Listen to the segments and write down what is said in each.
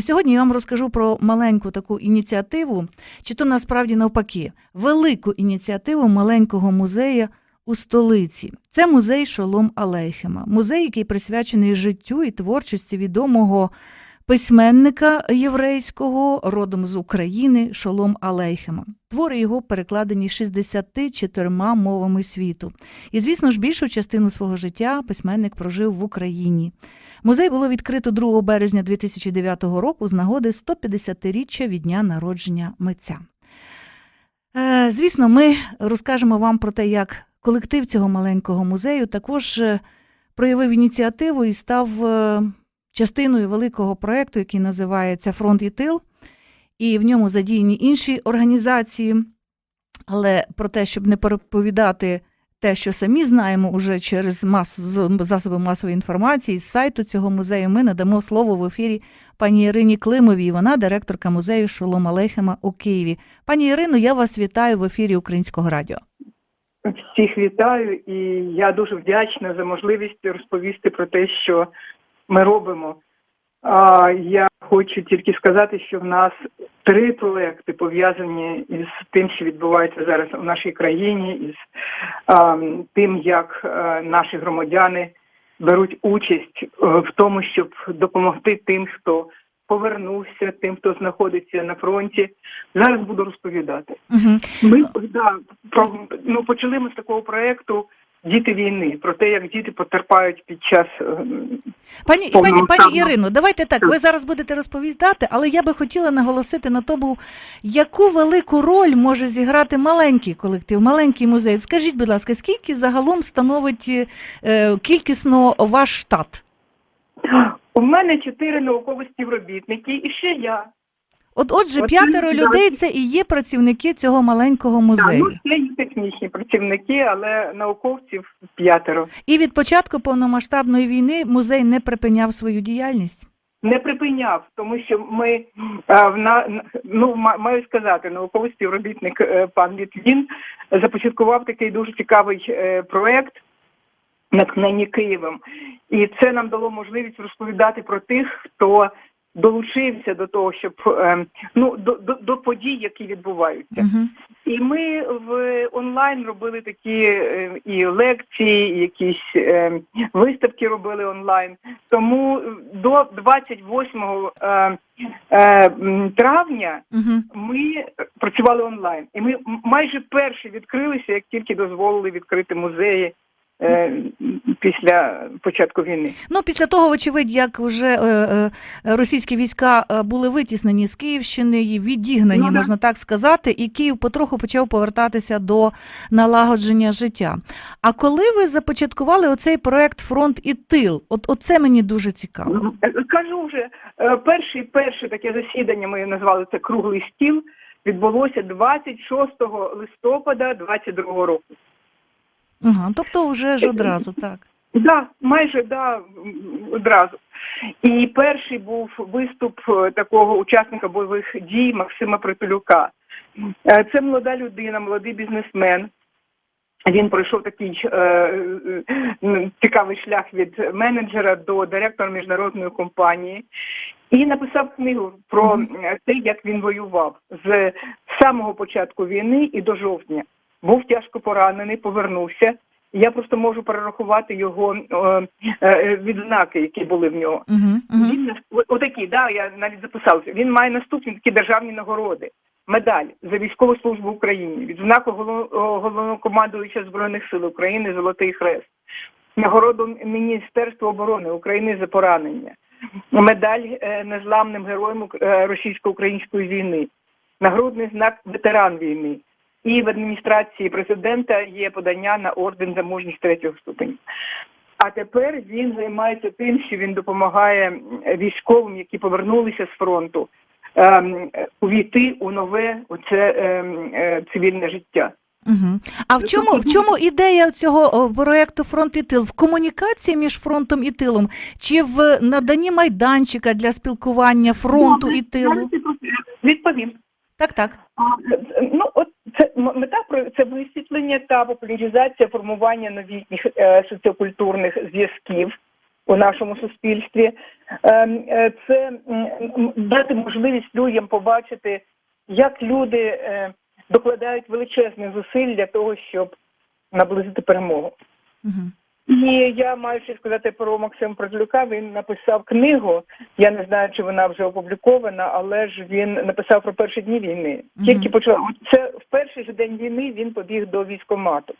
Сьогодні я вам розкажу про маленьку таку ініціативу, чи то насправді навпаки, велику ініціативу маленького музею у столиці. Це музей Шолом Алейхема, музей, який присвячений життю і творчості відомого письменника єврейського родом з України Шолом Алейхема. Твори його перекладені 64 мовами світу. І, звісно ж, більшу частину свого життя письменник прожив в Україні. Музей було відкрито 2 березня 2009 року з нагоди 150-річчя від дня народження митця. Е, Звісно, ми розкажемо вам про те, як колектив цього маленького музею також е, проявив ініціативу і став е, частиною великого проєкту, який називається Фронт і тил, і в ньому задіяні інші організації. Але про те, щоб не переповідати те, що самі знаємо уже через масу засоби масової інформації з сайту цього музею, ми надамо слово в ефірі пані Ірині Климовій. Вона директорка музею Шолом Алейхема у Києві. Пані Ірино, я вас вітаю в ефірі Українського радіо. Всіх вітаю, і я дуже вдячна за можливість розповісти про те, що ми робимо. А я хочу тільки сказати, що в нас три проекти пов'язані із тим, що відбувається зараз у нашій країні, із а, тим, як а, наші громадяни беруть участь е, в тому, щоб допомогти тим, хто повернувся, тим, хто знаходиться на фронті. Зараз буду розповідати. Угу. Ми да, про, ну, почали ми з такого проєкту Діти війни, про те, як діти потерпають під час е, Пані, пані, пані Ірино, давайте так. Ви зараз будете розповідати, але я би хотіла наголосити на тому, яку велику роль може зіграти маленький колектив, маленький музей. Скажіть, будь ласка, скільки загалом становить е, кількісно ваш штат? у мене чотири наукові співробітники і ще я. От, отже, От п'ятеро це людей це і є працівники цього маленького Да, музею. ну, ще є технічні працівники, але науковців п'ятеро. І від початку повномасштабної війни музей не припиняв свою діяльність. Не припиняв, тому що ми а, в на ну ма- маю сказати, науковий співробітник е, пан Літвін започаткував такий дуже цікавий е, проект натхнені Києвом, і це нам дало можливість розповідати про тих, хто долучився до того, щоб е, ну до, до, до подій, які відбуваються. Угу. І ми в онлайн робили такі е, і лекції, і якісь е, виставки робили онлайн. Тому до 28 е, е, м, травня Угу. ми працювали онлайн. І ми майже перші відкрилися, як тільки дозволили відкрити музеї після початку війни. Ну, після того, вочевидь, як вже е, е, російські війська е, були витіснені з Київщини і відігнані, Ну, можна так сказати, і Київ потроху почав повертатися до налагодження життя. А коли ви започаткували оцей проект Фронт і тил? От оце мені дуже цікаво. Е, Кажу вже, е, перше, перше таке засідання, ми назвали це круглий стіл, відбулося 26 листопада 22 року. Ага, тобто вже ж одразу так. Да, майже да, одразу. І перший був виступ е, такого учасника бойових дій Максима Притулюка. Е, Це молода людина, молодий бізнесмен. Він пройшов такий е, е, цікавий шлях від менеджера до директора міжнародної компанії і написав книгу про те, як він воював з самого початку війни і до жовтня. Був тяжко поранений, повернувся. Я просто можу перерахувати його е, е, відзнаки, які були в нього. Угу, угу. Він нас- о- отакі, да, я навіть записався. Він має наступні такі державні нагороди. Медаль за військову службу Україні, відзнаку о, головнокомандуюча Збройних сил України Золотий Хрест, нагороду Міністерства оборони України за поранення, медаль е, незламним героям е, російсько-української війни, нагрудний знак ветеран війни. І в адміністрації президента є подання на орден за мужність третього ступеня. А тепер він займається тим, що він допомагає військовим, які повернулися з фронту, ем, увійти у нове оце ем, е, цивільне життя. Угу. А в чому, в чому ідея цього проекту Фронт і тил? В комунікації між фронтом і тилом, чи в наданні майданчика для спілкування фронту і тилу? Відповім. Так, так. Е, Ну, от це мета про це висвітлення та популяризація формування новітніх е, соціокультурних зв'язків у нашому суспільстві. Ем, е, Це дати можливість людям побачити, як люди е, докладають величезних зусиль для того, щоб наблизити перемогу. Угу. І я маю ще сказати про Максима Продлюка. Він написав книгу. Я не знаю, чи вона вже опублікована, але ж він написав про перші дні війни. Тільки почав от це в перший же день війни він побіг до військкомату.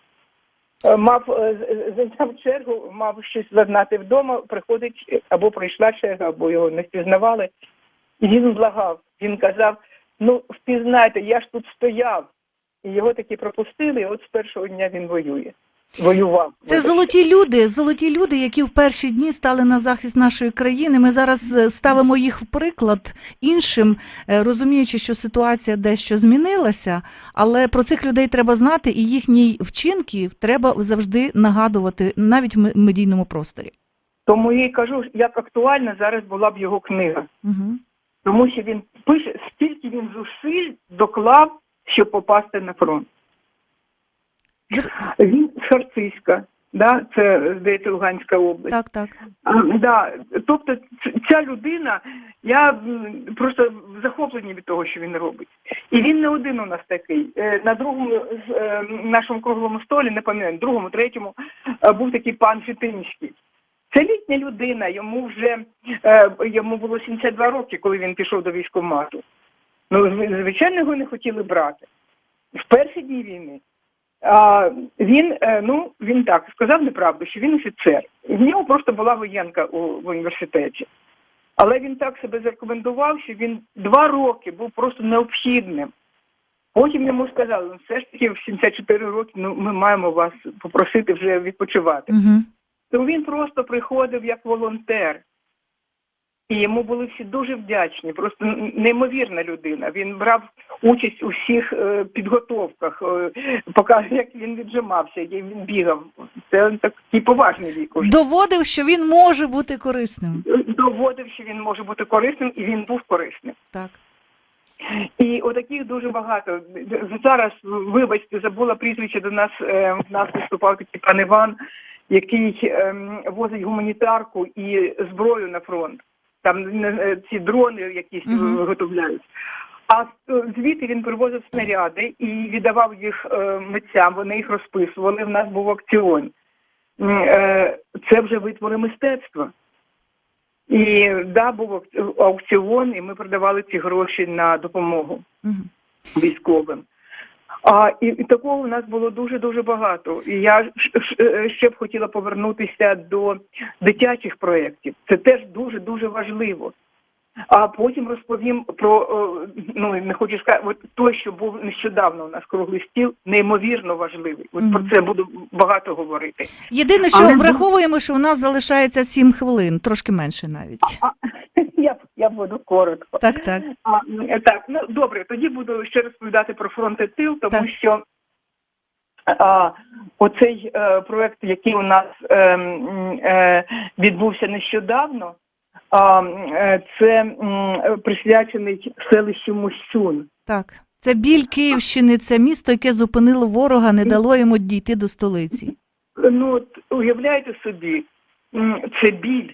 Е, Мав е, зайняв чергу, мав щось загнати вдома. Приходить е, або прийшла черга, або його не впізнавали. І він благав. Він казав: ну впізнайте, я ж тут стояв. І його таки пропустили. І от з першого дня він воює. Воював. Це золоті люди, золоті люди, які в перші дні стали на захист нашої країни. Ми зараз е, ставимо їх в приклад іншим, е, розуміючи, що ситуація дещо змінилася, але про цих людей треба знати, і їхні вчинки треба завжди нагадувати навіть в медійному просторі. Тому я й кажу, як актуальна зараз була б його книга. Угу. Тому що він пише, скільки він зусиль доклав, щоб попасти на фронт. Він з Харциська, да? це, здається, Луганська область. Так, так. А, да. Тобто ця людина, я просто в захопленні від того, що він робить. І він не один у нас такий. Е, На другому е, нашому круглому столі, не пам'ятаю, другому, третьому, е, був такий пан Фітинський. Це літня людина, йому вже йому було 72 роки, коли він пішов до військкомату. Ну, звичайно, його не хотіли брати. В перші дні війни. А, він, е, ну, він так сказав неправду, що він офіцер. В нього просто була воєнка у, в університеті. Але він так себе зарекомендував, що він два роки був просто необхідним. Потім йому сказали, ну все ж таки в 74 роки ну, ми маємо вас попросити вже відпочивати. Угу. То він просто приходив як волонтер. І йому були всі дуже вдячні, просто неймовірна людина. Він брав участь у всіх е, підготовках, е, показував, як він віджимався, як він бігав. Це такий поважний вік. уже. Доводив, що він може бути корисним. Доводив, що він може бути корисним, і він був корисним. Так. І отаких дуже багато. Зараз, вибачте, забула прізвище до нас. е, В нас виступав такий пан Іван, який ем, возить гуманітарку і зброю на фронт. Там е, ці дрони якісь Мгм. виготовляють. А е, звідти він привозив снаряди і віддавав їх е, митцям. Вони їх розписували. В нас був акціон. Е, Це вже витвори мистецтва. І да, був аукціон, і ми продавали ці гроші на допомогу військовим. А і, і такого у нас було дуже дуже багато. І я е, ще б хотіла повернутися до дитячих проєктів. Це теж дуже дуже важливо. А потім розповім про е, ну не хочу сказати, от той, що був нещодавно у нас круглий стіл, неймовірно важливий. От про це буду багато говорити. Єдине, що Але- враховуємо, що у нас залишається 7 хвилин, трошки менше навіть. А, я, я буду коротко. Так, так. А, так, ну добре, тоді буду ще розповідати про фронт і тил, тому Так. що а, оцей е, проект, який у нас е, е, відбувся нещодавно, це присвячений селищу Мощун. Так. Це біль Київщини, це місто, яке зупинило ворога, не дало йому дійти до столиці. Ну, от уявляєте собі, це біль,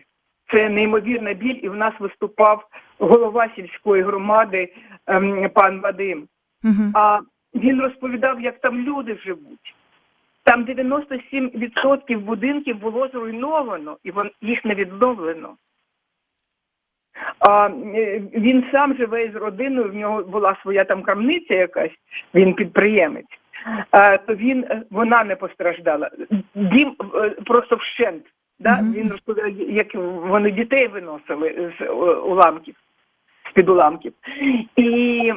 це неймовірна біль, і в нас виступав голова сільської громади ем, пан Вадим. Угу. А він розповідав, як там люди живуть. Там 97% будинків було зруйновано, і їх не відновлено. Е, він сам живе з родиною, в нього була своя там крамниця якась, він підприємець. То він, е, вона не постраждала. Дім е, просто вщент. Да? Мгм. Він розповідав, як вони дітей виносили з уламків, з-під уламків. І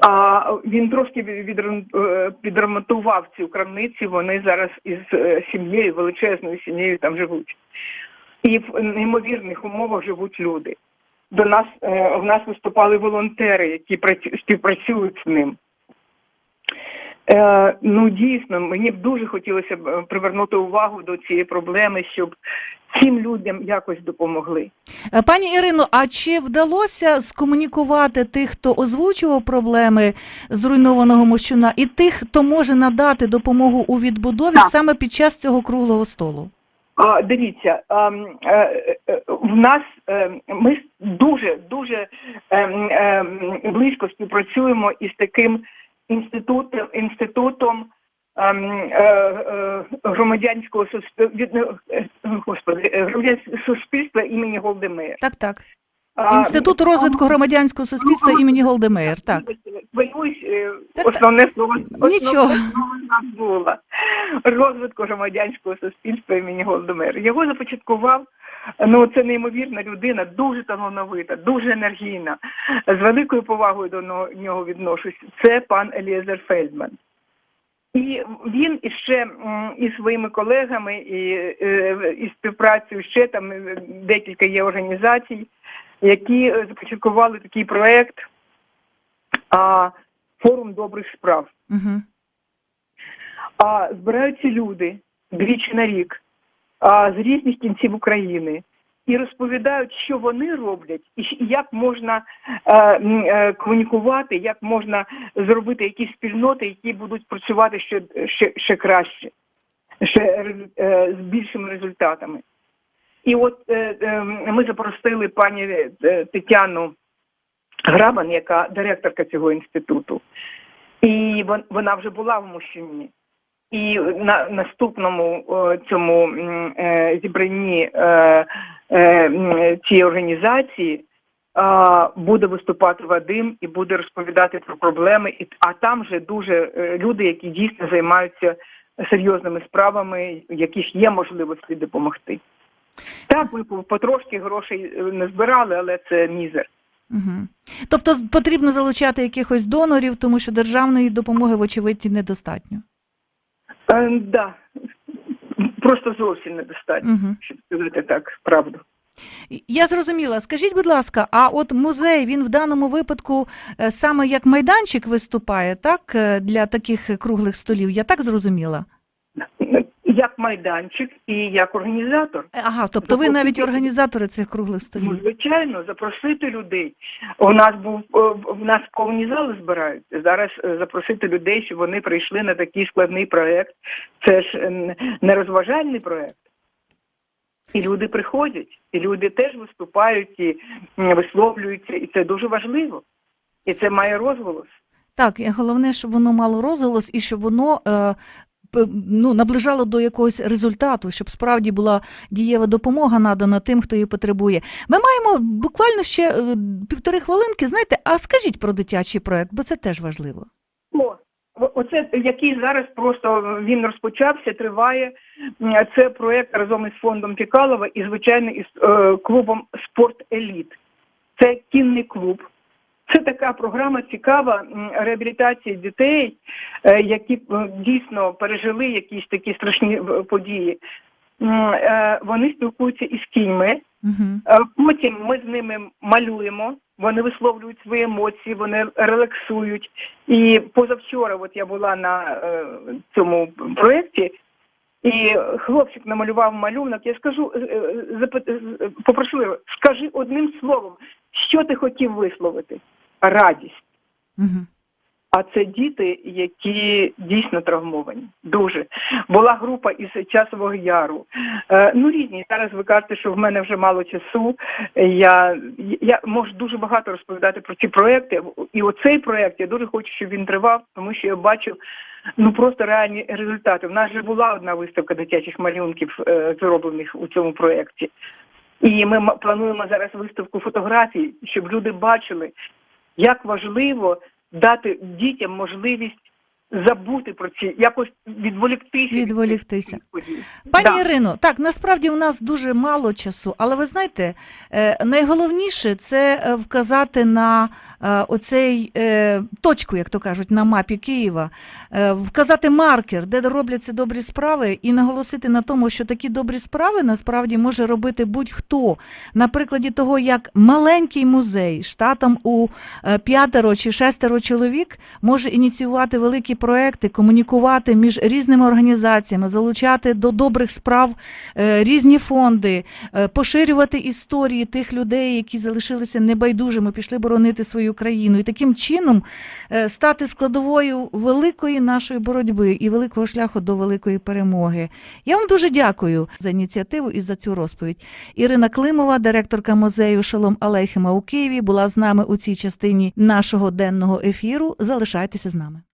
а він трошки від- підремонтував цю крамницю. Вони зараз із сім'єю, величезною сім'єю там живуть. І в неймовірних умовах живуть люди. До нас е, в нас виступали волонтери, які працю- співпрацюють з ним. Е, ну дійсно, мені б дуже хотілося б е, привернути увагу до цієї проблеми, щоб цим людям якось допомогли. Пані Ірино, а чи вдалося скомунікувати тих, хто озвучував проблеми зруйнованого мощуна, і тих, хто може надати допомогу у відбудові Так. саме під час цього круглого столу? Дивіться, ем, е, е, в нас ем, ми дуже дуже ем, близько співпрацюємо із таким інститутом інститутом е, громадянського суспільства господи громадянського суспільства імені Голдемея. Так, так. Інститут розвитку громадянського суспільства імені Голдемеєр. Так. Хвилююсь, основне слово Нічого. Слово забула. Розвитку громадянського суспільства імені Голдемер. Його започаткував. Ну, це неймовірна людина, дуже талановита, дуже енергійна. З великою повагою до нього відношусь. Це пан Елієзер Фельдман. І він іще із своїми колегами і, е, і співпрацею ще там е, декілька є організацій, які започаткували такий проект а, форум добрих справ. Угу. А збираються люди двічі на рік а, з різних кінців України і розповідають, що вони роблять, і як можна е, м, е, комунікувати, як можна зробити якісь спільноти, які будуть працювати ще, ще, ще краще, ще резу- е, з більшими результатами. І от е, ми запросили пані Тетяну Грабан, яка директорка цього інституту. І вона вже була в Мощині. І на наступному цьому е, зібранні е, е, цієї організації буде виступати Вадим і буде розповідати про проблеми. А там вже дуже люди, які дійсно займаються серйозними справами, яких є можливості допомогти. Так, ми потрошки грошей не збирали, але це мізер. Угу. Тобто потрібно залучати якихось донорів, тому що державної допомоги, вочевидь, недостатньо. Е, да. Просто зовсім недостатньо, Угу. щоб сказати так, правду. Я зрозуміла. Скажіть, будь ласка, а от музей він в даному випадку е, саме як майданчик виступає, так, е, для таких круглих столів? Я так зрозуміла? Як майданчик і як організатор. Е, Ага, тобто ви навіть організатори цих круглих столів. звичайно, запросити людей. У нас був е, в нас повні зали збираються. Зараз е, запросити людей, щоб вони прийшли на такий складний проект. Це ж не розважальний проект. І люди приходять, і люди теж виступають і висловлюються, і це дуже важливо. І це має розголос. Так, і головне, щоб воно мало розголос і щоб воно е, ну, наближало до якогось результату, щоб справді була дієва допомога надана тим, хто її потребує. Ми маємо буквально ще е, півтори хвилинки. Знаєте, а скажіть про дитячий проект, бо це теж важливо. О, оце який зараз просто він розпочався, триває. Це проект разом із фондом Пікалова і звичайно із е, клубом Спорт Еліт. Це кінний клуб. Це така програма цікава реабілітації дітей, е, які е, дійсно пережили якісь такі страшні е, події. Вони спілкуються із кіньми, Потім ми з ними малюємо, вони висловлюють свої емоції, вони релаксують. І позавчора, от я була на цьому проєкті, і хлопчик намалював малюнок. Я скажу, його, скажи одним словом, що ти хотів висловити? Радість. Угу. А це діти, які дійсно травмовані. Дуже була група із часового яру. Е, ну різні. Зараз ви кажете, що в мене вже мало часу. Я, я можу дуже багато розповідати про ці проекти. І оцей проект я дуже хочу, щоб він тривав, тому що я бачу ну просто реальні результати. У нас вже була одна виставка дитячих малюнків, е, зроблених у цьому проєкті. І ми плануємо зараз виставку фотографій, щоб люди бачили, як важливо дати дітям можливість забути про ці, якось відволіктися. від цих Відволіктися. Пані Да. Ірино, так насправді у нас дуже мало часу, але ви знаєте, е, найголовніше це е, вказати на е, оцей точку, як то кажуть, на мапі Києва, вказати маркер, де робляться добрі справи, і наголосити на тому, що такі добрі справи насправді може робити будь-хто. На прикладі того, як маленький музей штатом у п'ятеро чи шестеро чоловік може ініціювати великі проекти, комунікувати між різними організаціями, залучати до добрих справ е, різні фонди, е, поширювати історії тих людей, які залишилися небайдужими, пішли боронити свою країну, і таким чином е, стати складовою великої нашої боротьби і великого шляху до великої перемоги. Я вам дуже дякую за ініціативу і за цю розповідь. Ірина Климова, директорка музею Шалом Алейхема у Києві, була з нами у цій частині нашого денного ефіру. Залишайтеся з нами.